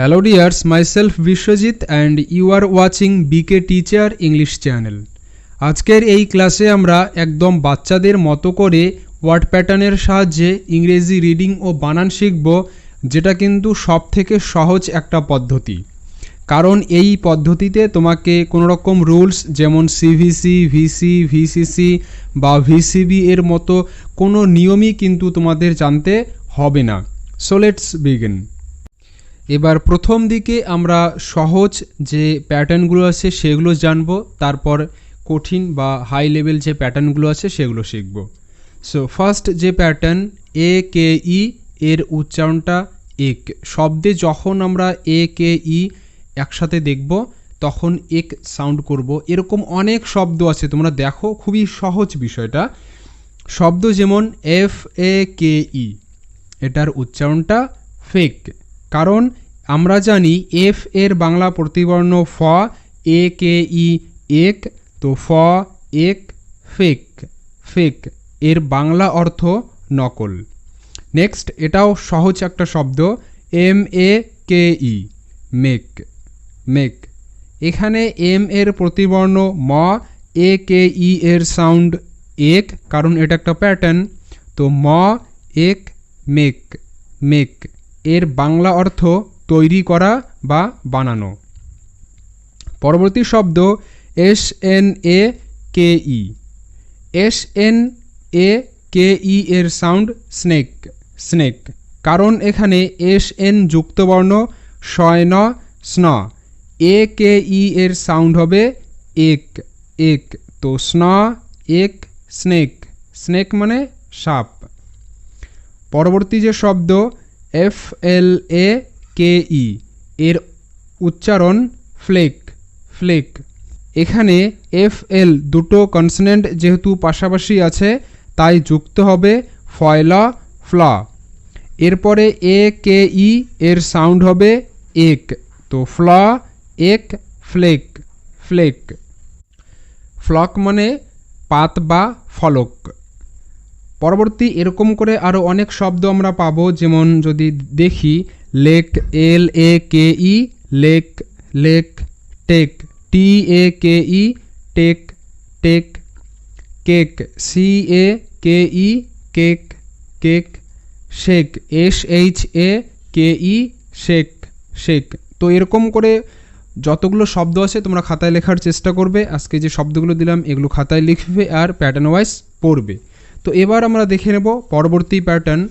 Hello dears, myself Vishwajit and you are watching BK Teacher English Channel. আজকের এই ক্লাসে আমরা একদম বাচ্চাদের মতো করে ওয়ার্ড প্যাটার্নের সাহায্যে ইংরেজি রিডিং ও বানান শিখব যেটা কিন্তু সব থেকে সহজ একটা পদ্ধতি। কারণ এই পদ্ধতিতে তোমাকে কোনো রকম রুলস যেমন সিভিসি ভিসি ভিসিসি বা ভিসিবি এর মতো কোনো নিয়মই কিন্তু তোমাদের জানতে হবে না। সো লেটস বিগিন এবার প্রথম দিকে আমরা সহজ যে প্যাটার্নগুলো আছে সেগুলো জানব, তারপর কঠিন বা হাই লেভেল যে প্যাটার্নগুলো আছে সেগুলো শিখব। সো ফার্স্ট যে প্যাটার্ন এ কে ই এর উচ্চারণটা এক। শব্দে যখন আমরা এ কে ই একসাথে দেখব, তখন এক সাউন্ড করব। এরকম অনেক শব্দ আছে, তোমরা দেখো, খুবই সহজ বিষয়টা। শব্দ যেমন এফ এ কে ই এটার উচ্চারণটা ফেক কারণ আমরা জানি এফ এর বাংলা প্রতিবর্ণ ফ এ কে ই এক, তো ফ, এক, ফেক ফেক, এর বাংলা অর্থ নকল। নেক্সট এটাও সহজ একটা শব্দ M A K E make make. এখানে এম এর প্রতিবর্ণ ম এ কে ই এর সাউন্ড এক, কারণ এটা একটা প্যাটার্ন তো ম, এক, মেক মেক। এর বাংলা অর্থ তৈরি করা বা বানানো। পরবর্তী শব্দ S N A K E S N A K E এর সাউন্ড স্নেক স্নেক কারণ এখানে এস এন যুক্তবর্ণ শয় ন স্ন। এ কে ই এর সাউন্ড হবে এক এক। তো স্ন, এক স্নেক স্নেক মানে সাপ। পরবর্তী যে শব্দ F L A K E এর উচ্চারণ ফ্লেক ফ্লেক। এখানে এফ এল দুটো কনসনেন্ট যেহেতু পাশাপাশি আছে, তাই যুক্ত হবে ফয়লা, ফ্লা। এরপরে এ কে ই এর সাউন্ড হবে এক। তো ফ্লা, এক, ফ্লেক ফ্লেক। ফ্লক মানে পাত বা ফলক। পরবর্তী এরকম করে আরও অনেক শব্দ আমরা পাবো, যেমন যদি দেখি lake L A K E, lake lake, take, T A K E, take take, cake, C A K E, cake cake, shake, S H A K E, shake shake. তো এরকম করে যতগুলো শব্দ আছে তোমরা খাতায় লেখার চেষ্টা করবে। আজকে যে শব্দগুলো দিলাম, এগুলো খাতায় লিখবে আর প্যাটার্ন ওয়াইজ পড়বে। তো এবার আমরা দেখে নেব পরবর্তী প্যাটার্ন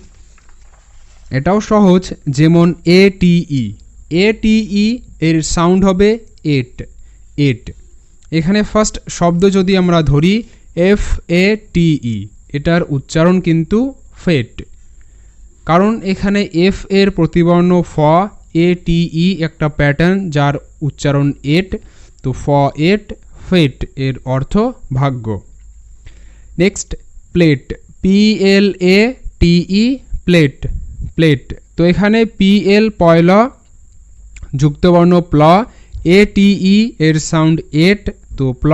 এটাও সহজ যেমন এ টিই এ টিই এর সাউন্ড হবে এট। এট। এখানে ফার্স্ট শব্দ যদি আমরা ধরি, এফ এ টিই এটার উচ্চারণ কিন্তু ফেট। কারণ এখানে এফ এর প্রতিবর্ণ ফ, এ টিই একটা প্যাটার্ন যার উচ্চারণ এট। তো ফ এট, ফেট এর অর্থ ভাগ্য। Next plate P L A T E plate plate. তো এখানে পি এল পয়লা, যুক্তবর্ণ প্ল এ টিই এর সাউন্ড এট তো প্ল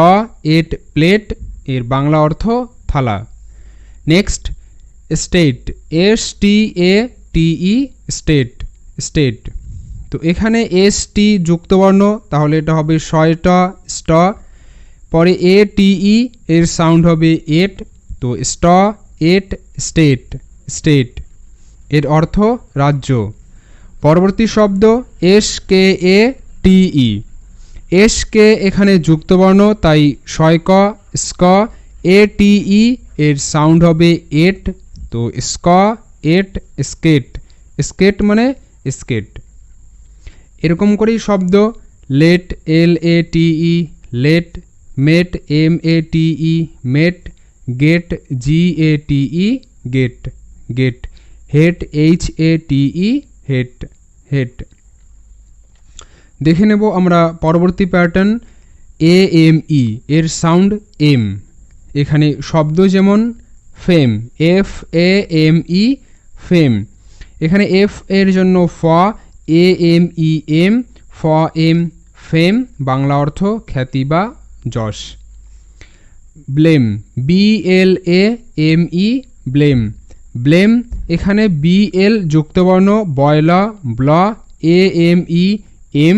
এট প্লেট এর বাংলা অর্থ থালা। Next state S T A T E state state তো এখানে এস টি যুক্তবর্ণ, তাহলে এটা হবে শয়টা স্ট পরে এ টিই এর সাউন্ড হবে এট তো স্ট এট স্টেট স্টেট এর অর্থ রাজ্য। পরবর্তী শব্দ এস কে এ টিই এস কে এখানে যুক্তবর্ণ, তাই শয়ক স্ক, এ টিই এর সাউন্ড হবে এট, তো স্ক, এট, স্কেট। স্কেট মানে স্কেট। এরকম করেই শব্দ late, L A T E late, mate, M A T E mate, gate, G A T E gate gate. Hate H, A T E hate hate দেখে নেব আমরা পরবর্তী প্যাটার্ন এ, M, ই, এর sound M. এখানে শব্দ যেমন fame, F, A, M, E, fame. এখানে F এর জন্য ফ, এ, এম, ই, এম, ফ, এম, ফেম, বাংলা অর্থ খ্যাতি বা যশ। Blame, B, L, A, M, E, blame. Blame, এখানে বি এল যুক্তবর্ণ, বয়লা, ব্ল এ এম ই এম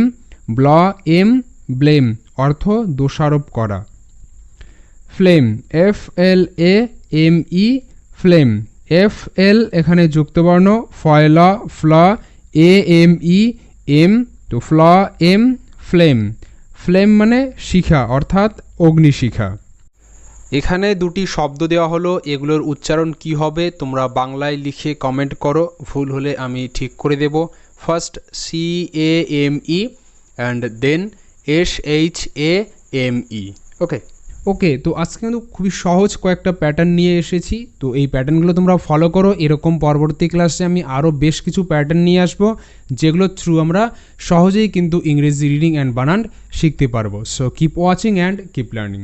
ব্ল এম ব্লেম, অর্থ দোষারোপ করা। Flame F L A M E flame F L এখানে যুক্তবর্ণ, ফয়লা, ফ্ল এ এম ই এম তো ফ্ল এম ফ্লেম। ফ্লেম মানে শিখা, অর্থাৎ অগ্নিশিখা। এখানে দুটি শব্দ দেওয়া হলো, এগুলোর উচ্চারণ কি হবে তোমরা বাংলায় লিখে কমেন্ট করো, ভুল হলে আমি ঠিক করে দেব। First C A M E and then S H A M E okay okay তো আজকে কিন্তু খুবই সহজ কয়েকটা প্যাটার্ন নিয়ে এসেছি। তো এই প্যাটার্নগুলো তোমরা ফলো করো, এরকম পরবর্তী ক্লাসে আমি আরও বেশ কিছু প্যাটার্ন নিয়ে আসব যেগুলোর থ্রু আমরা সহজেই কিন্তু ইংরেজি রিডিং অ্যান্ড বানান শিখতে পারব। So keep watching and keep learning